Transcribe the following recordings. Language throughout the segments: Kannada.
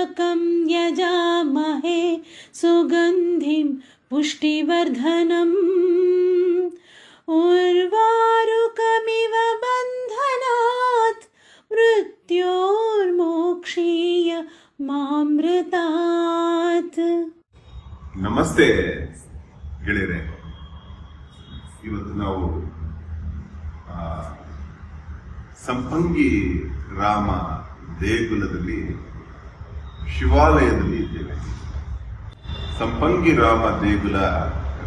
त्र्यम्बकं यजामहे सुगन्धिं पुष्टिवर्धनम् उर्वारुकमिव बन्धनात् मृत्योर्मोक्षीय मामृतात् ನಮಸ್ತೆ ಗೆಳೆಯರೆ ಇವತ್ತು ನಾವು ಆ, ಸಂಪಂಗಿ ರಾಮ ದೇಗುಲದಲ್ಲಿ ಶಿವಾಲಯದಲ್ಲಿ ಇದ್ದೇವೆ. ಸಂಪಂಗಿ ರಾಮ ದೇಗುಲ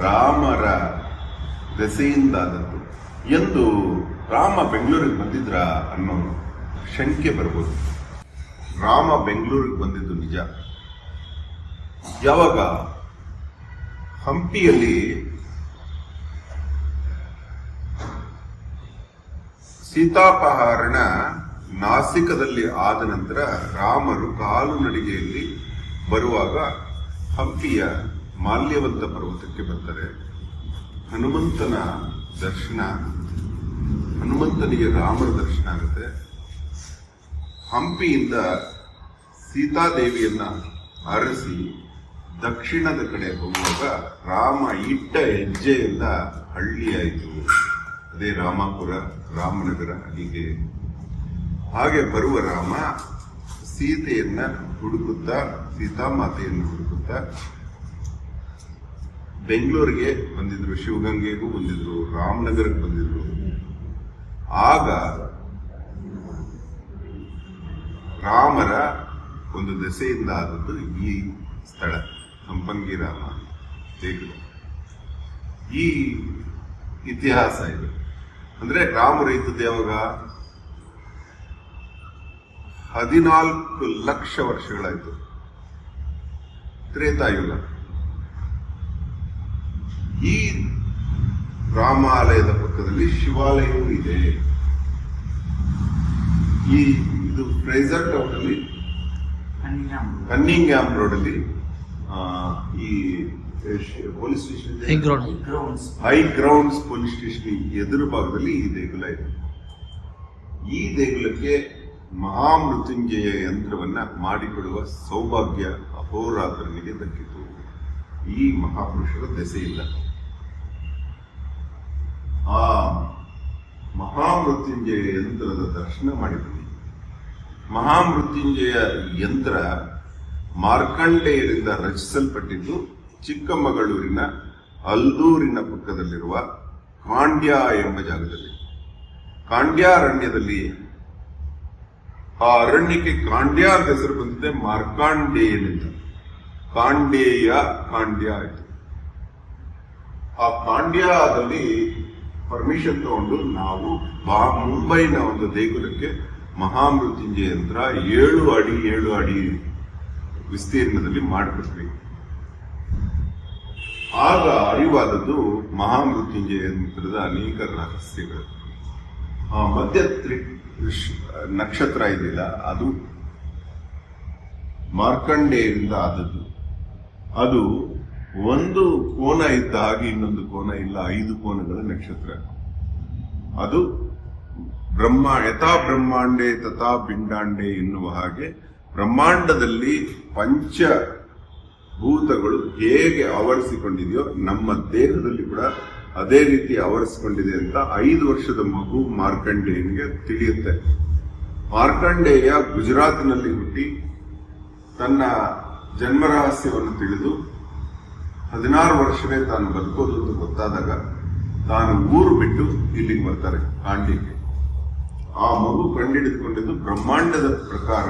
ರಾಮರ ದೆಸೆಯಿಂದಾದದ್ದು ಎಂದು ರಾಮ ಬೆಂಗಳೂರಿಗೆ ಬಂದಿದ್ರ ಅನ್ನೋ ಶಂಕೆ ಬರ್ಬೋದು. ರಾಮ ಬೆಂಗಳೂರಿಗೆ ಬಂದಿದ್ದು ನಿಜ. ಯಾವಾಗ ಹಂಪಿಯಲ್ಲಿ ಸೀತಾಪಹರಣ ನಾಸಿಕದಲ್ಲಿ ಆದ ನಂತರ ರಾಮರು ಕಾಲು ನಡಿಗೆಯಲ್ಲಿ ಬರುವಾಗ ಹಂಪಿಯ ಮಾಲ್ಯವಂತ ಪರ್ವತಕ್ಕೆ ಬರ್ತಾರೆ. ಹನುಮಂತನ ದರ್ಶನ ಹನುಮಂತನಿಗೆ ರಾಮರ ದರ್ಶನ ಆಗುತ್ತೆ. ಹಂಪಿಯಿಂದ ಸೀತಾದೇವಿಯನ್ನ ಅರಸಿ ದಕ್ಷಿಣದ ಕಡೆ ಹೋಗುವಾಗ ರಾಮ ಇಟ್ಟ ಹೆಜ್ಜೆಯಿಂದ ಹಳ್ಳಿಯಾಯಿತು. ಅದೇ ರಾಮಾಪುರ, ರಾಮನಗರ, ಹೀಗೆ ಹಾಗೆ ಬರುವ ರಾಮ ಸೀತೆಯನ್ನ ಹುಡುಕುತ್ತಾ, ಸೀತಾಮಾತೆಯನ್ನು ಹುಡುಕುತ್ತಾ ಬೆಂಗಳೂರಿಗೆ ಬಂದಿದ್ರು, ಶಿವಗಂಗೆಗೂ ಬಂದಿದ್ರು, ರಾಮನಗರಕ್ಕೆ ಬಂದಿದ್ರು. ಆಗ ರಾಮರ ಒಂದು ದೆಸೆಯಿಂದ ಆದದ್ದು ಈ ಸ್ಥಳ ಸಂಪಂಗಿ ರಾಮ ಈ ಇತಿಹಾಸ ಇದು. ಅಂದ್ರೆ ರಾಮರು ಇದ್ದದ್ದು ಯಾವಾಗ ಹದಿನಾಲ್ಕು ಲಕ್ಷ ವರ್ಷಗಳಾಯಿತು. ತ್ರೇತಾಯುಗ ಈ ರಾಮಾಲಯದ ಪಕ್ಕದಲ್ಲಿ ಶಿವಾಲಯವೂ ಇದೆ. ಈ ಇದು ಫ್ರೇಸರ್ ಟೌನ್ ಅಲ್ಲಿ ಕನ್ನಿಂಗ್ಯಾಮ್ ರೋಡ್ ಅಲ್ಲಿ ಆ, ಈ police station. High grounds police station ಎದುರು ಭಾಗದಲ್ಲಿ ಈ ದೇಗುಲ ಇದೆ. ಈ ದೇಗುಲಕ್ಕೆ ಮಹಾಮೃತ್ಯುಂಜಯ ಯಂತ್ರವನ್ನ ಮಾಡಿಕೊಡುವ ಸೌಭಾಗ್ಯ ಅಹೋರಾತ್ರನಿಗೆ ದಕ್ಕಿತು. ಈ ಮಹಾಪುರುಷರ ದೆಸೆಯಿಲ್ಲ. ಆ ಮಹಾಮೃತ್ಯುಂಜಯ ಯಂತ್ರದ ದರ್ಶನ ಮಾಡಿದ್ವಿ ಮಹಾಮೃತ್ಯುಂಜಯ ಯಂತ್ರ ಮಾರ್ಕಂಡೇಯರಿಂದ ರಚಿಸಲ್ಪಟ್ಟಿದ್ದು ಚಿಕ್ಕಮಗಳೂರಿನ ಅಲ್ದೂರಿನ ಪಕ್ಕದಲ್ಲಿರುವ ಕಾಂಡ್ಯ ಎಂಬ ಜಾಗದಲ್ಲಿ. ಕಾಂಡ್ಯಾರಣ್ಯದಲ್ಲಿ ಆ ಅರಣ್ಯಕ್ಕೆ ಕಾಂಡ್ಯ ಅಂತ ಹೆಸರು ಬಂದಿದೆ ಮಾರ್ಕಾಂಡೇಯನಿಂದ ಕಾಂಡೇಯ ಕಾಂಡ್ಯ ಆಯಿತು. ಆ ಕಾಂಡ್ಯದಲ್ಲಿ ಪರ್ಮಿಷನ್ ತಗೊಂಡು ನಾವು ಬಾ ಮುಂಬೈನ ಒಂದು ದೇಗುಲಕ್ಕೆ ಮಹಾಮೃತ್ಯುಂಜಯ ಯಂತ್ರ ಏಳು ಅಡಿ ಏಳು ಅಡಿ ವಿಸ್ತೀರ್ಣದಲ್ಲಿ ಮಾಡಿಬಿಟ್ವಿ ಆಗ ಅರಿವಾದದ್ದು ಮಹಾಮೃತ್ಯುಂಜಯ ಯಂತ್ರದ ಅನೇಕ ರಹಸ್ಯಗಳು. ಮಧ್ಯ ನಕ್ಷತ್ರ ಇದೆಯಲ್ಲ ಅದು ಮಾರ್ಕಂಡೆಯಿಂದ ಆದದ್ದು. ಅದು ಒಂದು ಕೋನ ಇದ್ದ ಹಾಗೆ ಇನ್ನೊಂದು ಕೋನ ಇಲ್ಲ, ಐದು ಕೋನಗಳ ನಕ್ಷತ್ರ. ಅದು ಬ್ರಹ್ಮ, ಯಥಾ ಬ್ರಹ್ಮಾಂಡೆ ತಥಾ ಪಿಂಡಾಂಡೆ ಎನ್ನುವ ಹಾಗೆ ಬ್ರಹ್ಮಾಂಡದಲ್ಲಿ ಪಂಚ ಭೂತಗಳು ಹೇಗೆ ಆವರಿಸಿಕೊಂಡಿದೆಯೋ ನಮ್ಮ ದೇಹದಲ್ಲಿ ಕೂಡ ಅದೇ ರೀತಿ ಆವರಿಸಿಕೊಂಡಿದೆ ಅಂತ ಐದು ವರ್ಷದ ಮಗು ಮಾರ್ಕಂಡೇಯನಿಗೆ ತಿಳಿಯುತ್ತೆ. ಮಾರ್ಕಂಡೇಯ ಗುಜರಾತ್ನಲ್ಲಿ ಹುಟ್ಟಿ ತನ್ನ ಜನ್ಮ ರಹಸ್ಯವನ್ನು ತಿಳಿದು ಹದಿನಾರು ವರ್ಷವೇ ತಾನು ಬದುಕೋದು ಅಂತ ಗೊತ್ತಾದಾಗ ತಾನು ಊರು ಬಿಟ್ಟು ಇಲ್ಲಿಗೆ ಬರ್ತಾರೆ ಕಾಂಡಿಗೆ ಆ ಮಗು ಕಂಡಿಡಿದುಕೊಂಡಿದ್ದು ಬ್ರಹ್ಮಾಂಡದ ಪ್ರಕಾರ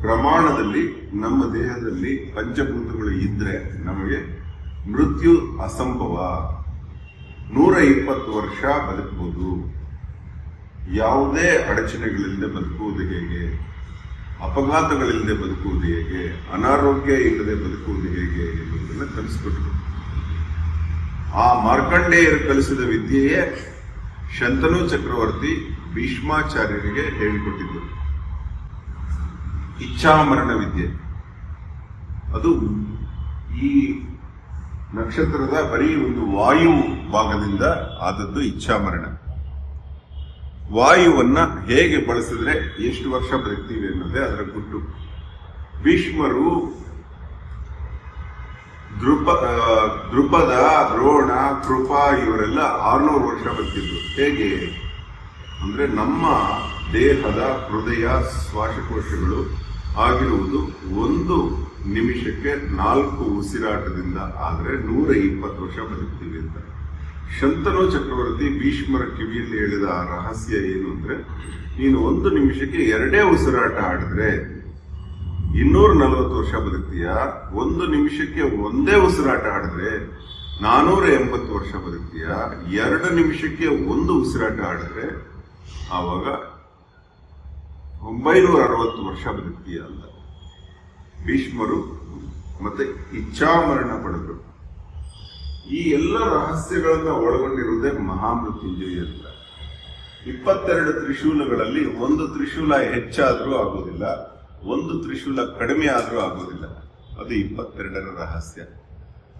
ಪ್ರಮಾಣದಲ್ಲಿ ನಮ್ಮ ದೇಹದಲ್ಲಿ ಪಂಚಭೂತಗಳು ಇದ್ರೆ ನಮಗೆ ಮೃತ್ಯು ಅಸಂಭವ. ನೂರ ಇಪ್ಪತ್ತು ವರ್ಷ ಬದುಕಬಹುದು. ಯಾವುದೇ ಅಡಚಣೆಗಳಿಲ್ಲದೆ ಬದುಕುವುದು ಹೇಗೆ? ಅಪಘಾತಗಳಿಲ್ಲದೆ ಬದುಕುವುದು ಹೇಗೆ? ಅನಾರೋಗ್ಯ ಇಲ್ಲದೆ ಬದುಕುವುದು ಹೇಗೆ ಎನ್ನುವುದನ್ನು ಕಲಿಸ್ಕೊಟ್ರು ಆ ಮಾರ್ಕಂಡೇಯರು ಕಲಿಸಿದ ವಿದ್ಯೆಯೇ ಶಂತನು ಚಕ್ರವರ್ತಿ ಭೀಷ್ಮಾಚಾರ್ಯರಿಗೆ ಹೇಳಿಕೊಟ್ಟಿದ್ದರು ಇಚ್ಛಾಮರಣ ವಿದ್ಯೆ. ಅದು ಈ ನಕ್ಷತ್ರದ ಬರೀ ಒಂದು ವಾಯು ಭಾಗದಿಂದ ಆದದ್ದು ಇಚ್ಛಾಮರಣ. ವಾಯುವನ್ನ ಹೇಗೆ ಬಳಸಿದ್ರೆ ಎಷ್ಟು ವರ್ಷ ಬದುಕ್ತೀವಿ ಅನ್ನೋದೇ ಅದರ ಗುಟ್ಟು. ಭೀಷ್ಮರು ದೃಪ ದೃಪದ ದ್ರೋಣ, ಕೃಪ ಇವರೆಲ್ಲ ಆರ್ನೂರು ವರ್ಷ ಬರ್ತಿದ್ರು ಹೇಗೆ? ಅಂದ್ರೆ ನಮ್ಮ ದೇಹದ ಹೃದಯ, ಶ್ವಾಸಕೋಶಗಳು ಆಗಿರುವುದು ಒಂದು ನಿಮಿಷಕ್ಕೆ ನಾಲ್ಕು ಉಸಿರಾಟದಿಂದ ಆದರೆ ನೂರ ಇಪ್ಪತ್ತು ವರ್ಷ ಬದುಕ್ತೀವಿ ಅಂತ. ಶಂತನು ಚಕ್ರವರ್ತಿ ಭೀಷ್ಮರ ಕಿವಿಯಲ್ಲಿ ಹೇಳಿದ ಆ ರಹಸ್ಯ ಏನು ಅಂದ್ರೆ, ನೀನು ಒಂದು ನಿಮಿಷಕ್ಕೆ ಎರಡೇ ಉಸಿರಾಟ ಆಡಿದ್ರೆ ಇನ್ನೂರ ನಲವತ್ತು ವರ್ಷ ಬದುಕ್ತೀಯ? ಒಂದು ನಿಮಿಷಕ್ಕೆ ಒಂದೇ ಉಸಿರಾಟ ಆಡಿದ್ರೆ ನಾನೂರ ಎಂಬತ್ತು ವರ್ಷ ಬದುಕ್ತೀಯ? ಎರಡು ನಿಮಿಷಕ್ಕೆ ಒಂದು ಉಸಿರಾಟ ಆಡಿದ್ರೆ ಆವಾಗ ಒಂಬೈನೂರ ಅರವತ್ತು ವರ್ಷ ಬದುಕ್ತೀಯ ಅಂತ. ಭೀಷ್ಮರು ಮತ್ತೆ ಇಚ್ಛಾಮರಣ ಪಡೆದರು. ಈ ಎಲ್ಲ ರಹಸ್ಯಗಳನ್ನ ಒಳಗೊಂಡಿರುವುದೇ ಮಹಾಮೃತ್ಯುಂಜಯ ಅಂತ ಇಪ್ಪತ್ತೆರಡು ತ್ರಿಶೂಲಗಳಲ್ಲಿ ಒಂದು ತ್ರಿಶೂಲ ಹೆಚ್ಚಾದರೂ ಆಗೋದಿಲ್ಲ ಒಂದು ತ್ರಿಶೂಲ ಕಡಿಮೆ ಆದರೂ ಆಗೋದಿಲ್ಲ ಅದು ಇಪ್ಪತ್ತೆರಡರ ರಹಸ್ಯ.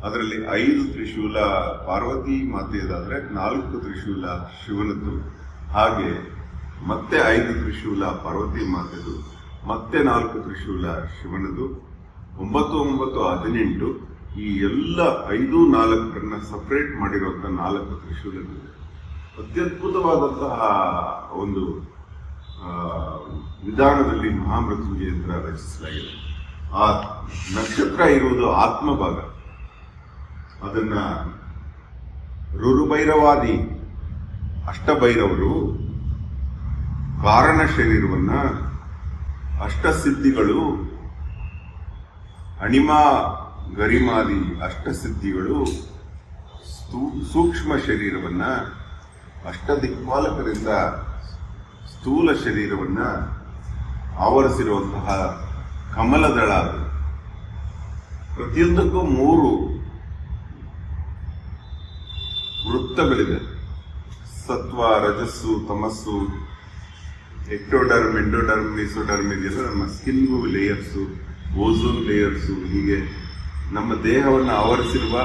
ಅದರಲ್ಲಿ ಐದು ತ್ರಿಶೂಲ ಪಾರ್ವತಿ ಮಾತೆಯದಾದ್ರೆ ನಾಲ್ಕು ತ್ರಿಶೂಲ ಶಿವನದ್ದು, ಹಾಗೆ ಮತ್ತೆ ಐದು ತ್ರಿಶೂಲ ಪಾರ್ವತಿ ಮಾತೆದು ಮತ್ತೆ ನಾಲ್ಕು ತ್ರಿಶೂಲ ಶಿವನದು. ಒಂಬತ್ತು ಒಂಬತ್ತು, ಹದಿನೆಂಟು, ಈ ಎಲ್ಲ ಐದು ನಾಲ್ಕರನ್ನ ಸಪ್ರೇಟ್ ಮಾಡಿರುವಂತಹ ನಾಲ್ಕು ತ್ರಿಶೂಲಗಳು. ಅತ್ಯದ್ಭುತವಾದಂತಹ ಒಂದು ವಿಧಾನದಲ್ಲಿ ಮಹಾಮೃತ್ಯುಂಜಯ ಯಂತ್ರ ರಚಿಸಲಾಗಿದೆ. ಆ ನಕ್ಷತ್ರ ಇರುವುದು ಆತ್ಮಭಾಗ. ಅದನ್ನ ರುರುಭೈರವಾದಿ, ಅಷ್ಟಭೈರವರು ಕಾರಣ ಶರೀರವನ್ನ ಅಷ್ಟಸಿದ್ಧಿಗಳು, ಅಣಿಮಾ ಗರಿಮಾದಿ ಅಷ್ಟಸಿದ್ಧಿಗಳು ಸೂಕ್ಷ್ಮ ಶರೀರವನ್ನ ಅಷ್ಟದಿಕ್ಪಾಲಕರಿಂದ ಸ್ಥೂಲ ಶರೀರವನ್ನ ಆವರಿಸಿರುವಂತಹ ಕಮಲದಳ ಅದು. ಪ್ರತಿಯೊಂದಕ್ಕೂ ಮೂರು ವೃತ್ತಗಳಿದೆ ಸತ್ವ, ರಜಸ್ಸು, ತಮಸ್ಸು ಎಕ್ಟೋಡರ್ಮ್ ಎಂಡೋಡರ್ಮ್ ಮೀಸೋಡರ್ಮ್ ಇದೆಯಲ್ಲ ನಮ್ಮ ಸ್ಕಿನ್ಗೂ ಲೇಯರ್ಸು ಓಝೋನ್ ಲೇಯರ್ಸು ಹೀಗೆ ನಮ್ಮ ದೇಹವನ್ನು ಆವರಿಸಿರುವ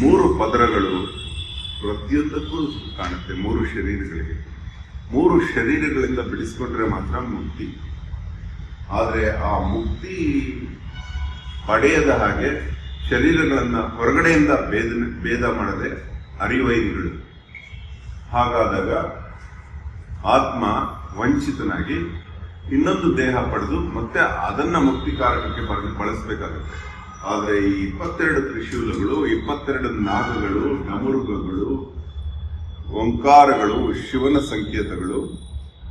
ಮೂರು ಪದರಗಳು ಪ್ರತಿಯೊಂದಕ್ಕೂ ಕಾಣುತ್ತೆ, ಮೂರು ಶರೀರಗಳಿಗೆ. ಮೂರು ಶರೀರಗಳಿಂದ ಬಿಡಿಸ್ಕೊಂಡ್ರೆ ಮಾತ್ರ ಮುಕ್ತಿ. ಆದರೆ ಆ ಮುಕ್ತಿ ಪಡೆಯದ ಹಾಗೆ ಶರೀರಗಳನ್ನು ಹೊರಗಡೆಯಿಂದ ಭೇದ ಭೇದ ಮಾಡದೆ ಅರಿವೈದಿಗಳು ಹಾಗಾದಾಗ ಆತ್ಮ ವಂಚಿತನಾಗಿ ಇನ್ನೊಂದು ದೇಹ ಪಡೆದು ಮತ್ತೆ ಅದನ್ನ ಮುಕ್ತಿಕಾರಕಕ್ಕೆ ಬರ- ಬಳಸಬೇಕಾಗುತ್ತೆ. ಆದರೆ ಈ ಇಪ್ಪತ್ತೆರಡು ತ್ರಿಶೂಲಗಳು, ಇಪ್ಪತ್ತೆರಡು ನಾಗಗಳು ಡಮರುಗಗಳು ಓಂಕಾರಗಳು, ಶಿವನ ಸಂಕೇತಗಳು,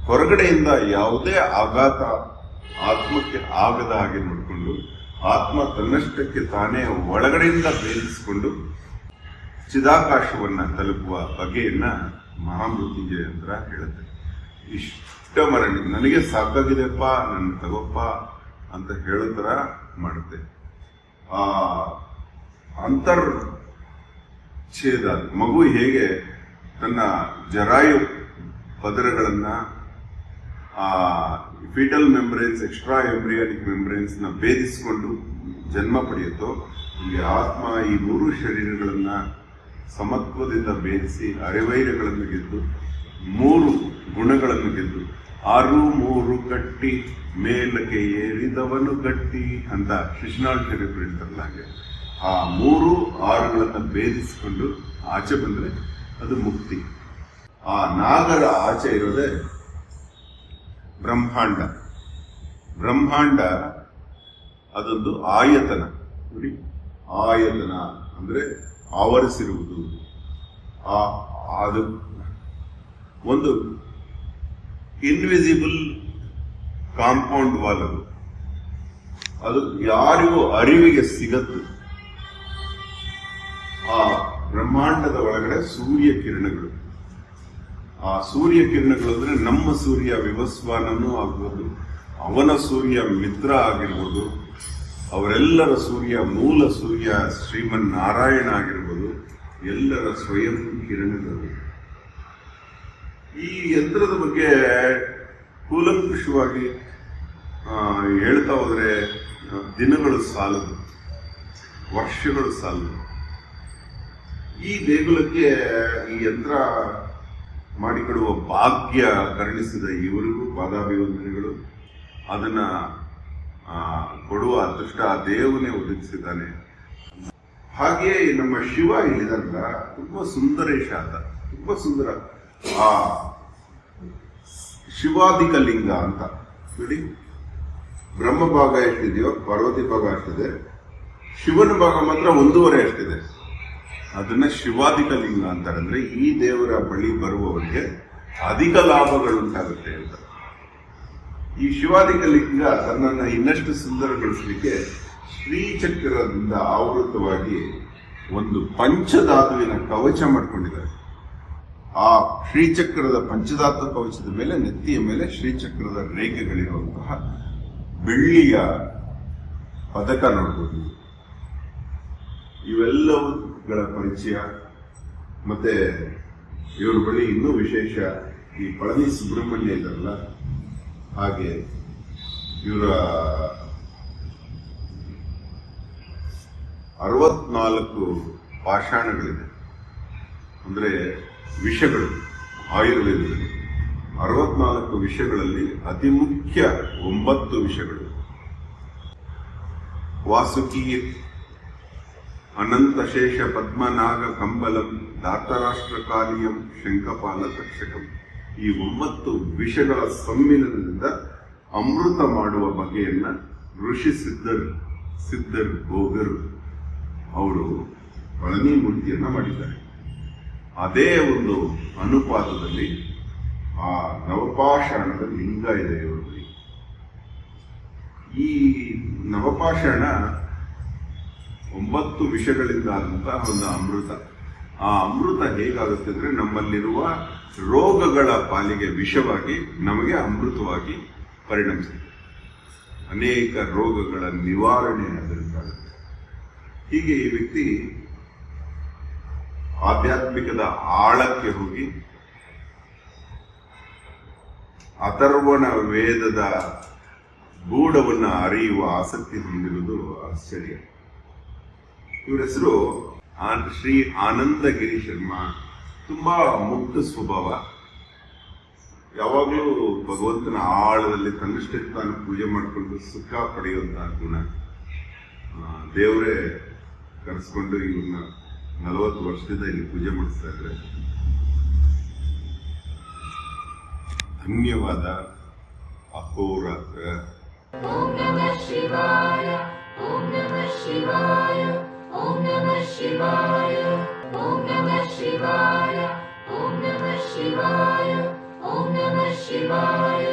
ಹೊರಗಡೆಯಿಂದ ಯಾವುದೇ ಆಘಾತ ಆತ್ಮಕ್ಕೆ ಆಗದ ಹಾಗೆ ನೋಡಿಕೊಂಡು, ಆತ್ಮ ತನ್ನಷ್ಟಕ್ಕೆ ತಾನೇ ಒಳಗಡೆಯಿಂದ ಭೇದಿಸಿಕೊಂಡು ಚಿದಾಕಾಶವನ್ನು ತಲುಪುವ ಬಗೆಯನ್ನ ಮಹಾಮೃತ್ಯುಂಜಯ ಅಂತ ಹೇಳುತ್ತೆ. ಇಷ್ಟ ಮರಳಿ ನನಗೆ ಸಾಕಾಗಿದೆಪ್ಪ ನನ್ನ ತಗೋಪ್ಪ ಅಂತ ಹೇಳೋ ತರ ಮಾಡುತ್ತೆ. ಆ ಅಂತರ್ ಛೇದ ಮಗು ಹೇಗೆ ತನ್ನ ಜರಾಯು ಪದರಗಳನ್ನ, ಆ ಫೀಟಲ್ ಮೆಂಬ್ರೇನ್ಸ್ ಎಕ್ಸ್ಟ್ರಾ ಎಂಬ್ರಿಯಾನಿಕ್ ಮೆಂಬ್ರೇನ್ಸ್ನ ಭೇದಿಸಿಕೊಂಡು ಜನ್ಮ ಪಡೆಯುತ್ತೋ ಇಲ್ಲಿ ಆತ್ಮ ಈ ಮೂರು ಶರೀರಗಳನ್ನು ಸಮತ್ವದಿಂದ ಭೇದಿಸಿ ಅರೆವೈರಗಳನ್ನು ಗೆದ್ದು ಮೂರು ಗುಣಗಳನ್ನು ಗೆದ್ದು, ಆರು ಮೂರು ಕಟ್ಟಿ ಮೇಲಕ್ಕೆ ಏರಿದವನು ಗಟ್ಟಿ ಅಂತ ಶಿಶುನಾಳ್ ಶರೀಫ್ ಹೇಳ್ತಾರಲ್ಲ ಹಾಗೆ. ಆ ಮೂರು ಆರುಗಳನ್ನು ಭೇದಿಸಿಕೊಂಡು ಆಚೆ ಬಂದರೆ ಅದು ಮುಕ್ತಿ. ಆ ನಾಗರ ಆಚೆ ಇರೋದೇ ಬ್ರಹ್ಮಾಂಡ. ಬ್ರಹ್ಮಾಂಡ ಅದೊಂದು ಆಯತನ. ನೋಡಿ, ಆಯತನ ಅಂದರೆ ಆವರಿಸಿರುವುದು. ಆ ಅದು ಒಂದು ಇನ್ವಿಸಿಬಲ್ ಕಾಂಪೌಂಡ್ ವಾಲ್ ಅದು ಅದು ಯಾರಿಗೂ ಅರಿವಿಗೆ ಸಿಗದ್ದು ಆ ಬ್ರಹ್ಮಾಂಡದ ಒಳಗಡೆ ಸೂರ್ಯ ಕಿರಣಗಳು. ಆ ಸೂರ್ಯ ಕಿರಣಗಳು ಅಂದ್ರೆ ನಮ್ಮ ಸೂರ್ಯ ವಿವಸ್ವಾನನೂ ಆಗ್ಬೋದು, ಅವನ ಸೂರ್ಯ ಮಿತ್ರ ಆಗಿರ್ಬೋದು, ಅವರೆಲ್ಲರ ಸೂರ್ಯ ಮೂಲ ಸೂರ್ಯ ಶ್ರೀಮನ್ ನಾರಾಯಣ ಆಗಿರ್ಬೋದು, ಎಲ್ಲರ ಸ್ವಯಂ ಕಿರಣಗಳು. ಈ ಯಂತ್ರದ ಬಗ್ಗೆ ಕೂಲಂಕುಷವಾಗಿ ಹೇಳ್ತಾ ಹೋದರೆ ದಿನಗಳು ಸಾಲದು, ವರ್ಷಗಳು ಸಾಲದು. ಈ ದೇಗುಲಕ್ಕೆ ಈ ಯಂತ್ರ ಮಾಡಿಕೊಡುವ ಭಾಗ್ಯ ಕರುಣಿಸಿದ ಇವರಿಗೂ ಪಾದಾಭಿವಂದನೆಗಳು. ಅದನ್ನ ಕೊಡುವ ಅದೃಷ್ಟ ಆ ದೇವನೇ ಒದಗಿಸಿದ್ದಾನೆ. ಹಾಗೆಯೇ ನಮ್ಮ ಶಿವ ಇಲ್ಲಿದಲ್ಲ ತುಂಬಾ ಸುಂದರೇಶ ಆತ ತುಂಬಾ ಸುಂದರ ಆ ಶಿವಾದಿಕಲಿಂಗ ಅಂತ. ನೋಡಿ. ಬ್ರಹ್ಮ ಭಾಗ ಎಷ್ಟಿದೆಯೋ, ಪಾರ್ವತಿ ಭಾಗ ಅಷ್ಟಿದೆ ಶಿವನ ಭಾಗ ಮಾತ್ರ ಒಂದೂವರೆ ಅಷ್ಟಿದೆ ಅದನ್ನ ಶಿವಾಧಿಕ ಲಿಂಗ ಅಂತಾರೆ ಅಂದ್ರೆ ಈ ದೇವರ ಬಳಿ ಬರುವವರಿಗೆ ಅಧಿಕ ಲಾಭಗಳು ಉಂಟಾಗುತ್ತೆ ಅಂತ. ಈ ಶಿವಾಧಿಕ ಲಿಂಗ ತನ್ನನ್ನು ಇನ್ನಷ್ಟು ಸುಂದರಗೊಳಿಸಲಿಕ್ಕೆ ಶ್ರೀಚಕ್ರದಿಂದ ಆವೃತವಾಗಿ ಒಂದು ಪಂಚಧಾತುವಿನ ಕವಚ ಮಾಡ್ಕೊಂಡಿದ್ದಾರೆ. ಆ ಶ್ರೀಚಕ್ರದ ಪಂಚಧಾತು ಕವಚದ ಮೇಲೆ, ನೆತ್ತಿಯ ಮೇಲೆ ಶ್ರೀಚಕ್ರದ ರೇಖೆಗಳಿರುವಂತಹ ಬೆಳ್ಳಿಯ ಪದಕ ನೋಡ್ಬೋದು. ಇವೆಲ್ಲವುಗಳ ಪರಿಚಯ ಮತ್ತೆ ಇವರ ಬಳಿ ಇನ್ನೂ ವಿಶೇಷ ಈ ಪಳನಿ ಸುಬ್ರಹ್ಮಣ್ಯ ಇದರಲ್ಲ ಹಾಗೆ ಇವರ ಅರವತ್ನಾಲ್ಕು ಪಾಷಾಣಗಳಿದೆ ಅಂದ್ರೆ ವಿಷಗಳು ಆಯುರ್ವೇದದಲ್ಲಿ ಅರವತ್ನಾಲ್ಕು ವಿಷಗಳಲ್ಲಿ ಅತಿ ಮುಖ್ಯ ಒಂಬತ್ತು ವಿಷಗಳು ವಾಸುಕಿ ಅನಂತಶೇಷ ಪದ್ಮನಾಗ ಕಂಬಲಂ ದಾತರಾಷ್ಟ್ರಕಾಲಿಯಂ ಶಂಕಪಾಲ ತಕ್ಷಕಂ. ಈ ಒಂಬತ್ತು ವಿಷಗಳ ಸಮ್ಮಿಲನದಿಂದ ಅಮೃತ ಮಾಡುವ ಬಗೆಯನ್ನ ಋಷಿ ಸಿದ್ಧರ್ ಸಿದ್ಧರ್ ಭೋಗರು ಅವರು ಪಳನಿ ಮೂರ್ತಿಯನ್ನ ಮಾಡಿದ್ದಾರೆ. ಅದೇ ಒಂದು ಅನುಪಾತದಲ್ಲಿ, ಆ ನವಪಾಷಾಣದ ಲಿಂಗ ಇದೆ ಇವರಲ್ಲಿ ಈ ನವಪಾಷಾಣ ಒಂಬತ್ತು ವಿಷಗಳಿಂದ ಒಂದು ಅಮೃತ. ಆ ಅಮೃತ ಹೇಗಾಗುತ್ತೆ ಅಂದ್ರೆ ನಮ್ಮಲ್ಲಿರುವ ರೋಗಗಳ ಪಾಲಿಗೆ ವಿಷವಾಗಿ ನಮಗೆ ಅಮೃತವಾಗಿ ಪರಿಣಮಿಸುತ್ತೆ. ಅನೇಕ ರೋಗಗಳ ನಿವಾರಣೆ ಅದರಿಂದಾಗುತ್ತೆ ಹೀಗೆ ಈ ವ್ಯಕ್ತಿ ಆಧ್ಯಾತ್ಮಿಕದ ಆಳಕ್ಕೆ ಹೋಗಿ ಅಥರ್ವಣ ವೇದದ ಗೂಢವನ್ನು ಅರಿಯುವ ಆಸಕ್ತಿ ಹೊಂದಿರುವುದು ಆಶ್ಚರ್ಯ. ಇವರ ಹೆಸರು ಶ್ರೀ ಆನಂದಗಿರಿ ಶರ್ಮಾ. ತುಂಬಾ ಮುಕ್ತ ಸ್ವಭಾವ. ಯಾವಾಗಲೂ ಭಗವಂತನ ಆಳದಲ್ಲಿ ತನ್ನಷ್ಟಕ್ಕೆ ತಾನು ಪೂಜೆ ಮಾಡಿಕೊಂಡು ಸುಖ ಪಡೆಯುವಂತಹ ಗುಣ. ದೇವರೇ ಕರೆಸ್ಕೊಂಡು ಇವ್ರನ್ನ ನಲವತ್ತು ವರ್ಷದಿಂದ ಇಲ್ಲಿ ಪೂಜೆ ಮಾಡಿಸ್ತಾ ಇದ್ದಾರೆ ಧನ್ಯವಾದ ಅಹೋರಾತ್ರ ಶಿವಾಯ ಓಂ ನಮಃ ಶಿವಾಯ